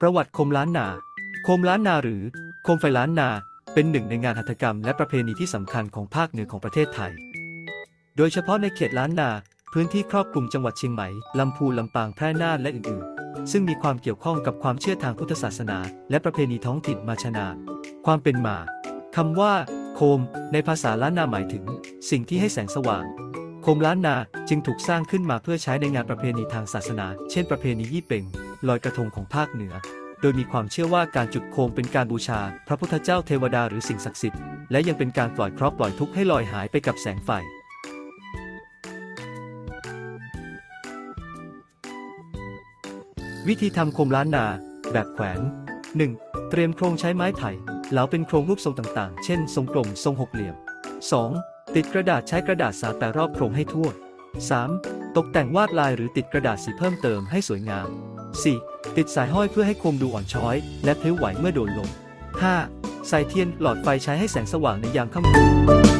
ประวัติโคมล้านนา โคมล้านนาหรือ โคมไฟล้านนา เป็นหนึ่งในงานหัตถกรรมและประเพณีที่สำคัญของภาคเหนือของประเทศไทย โดยเฉพาะในเขตล้านนา พื้นที่ครอบคลุมจังหวัดเชียงใหม่ ลำพูนลำปาง แพร่น่าน และอื่นๆ ซึ่งมีความเกี่ยวข้องกับความเชื่อทางพุทธศาสนา และประเพณีท้องถิ่นมาชนานความเป็นมาคำว่า โคม ในภาษาล้านนาหมายถึง สิ่งที่ให้แสงสว่างโคมล้านนาจึงถูกสร้างขึ้นมาเพื่อใช้ในงานประเพณีทางศาสนา เช่นประเพณียี่เป่ง ลอยกระทงของภาคเหนือ โดยมีความเชื่อว่าการจุดโคมเป็นการบูชา พระพุทธเจ้าเทวดาหรือสิ่งศักดิ์สิทธิ์ และยังเป็นการปล่อยเคราะห์ปล่อยทุกข์ให้ลอยหายไปกับแสงไฟวิธีทำโคมล้านนา แบบแขวน 1. เตรียมโครงใช้ไม้ไผ่เหลาเป็นโครงรูปทรงต่างๆ เช่น ทรงกลม ทรงหกเหลี่ยม 2. ติดกระดาษใช้กระดาษสาแต่รอบโครงให้ทั่ว 3. ตกแต่งวาดลายหรือติดกระดาษสีเพิ่มเติมให้สวยงาม 4. ติดสายห้อยเพื่อให้โคมดูอ่อนช้อย และพลิ้วไหวเมื่อโดนลม 5. ใส่เทียนหลอดไฟใช้ให้แสงสว่างในยามค่ำคืน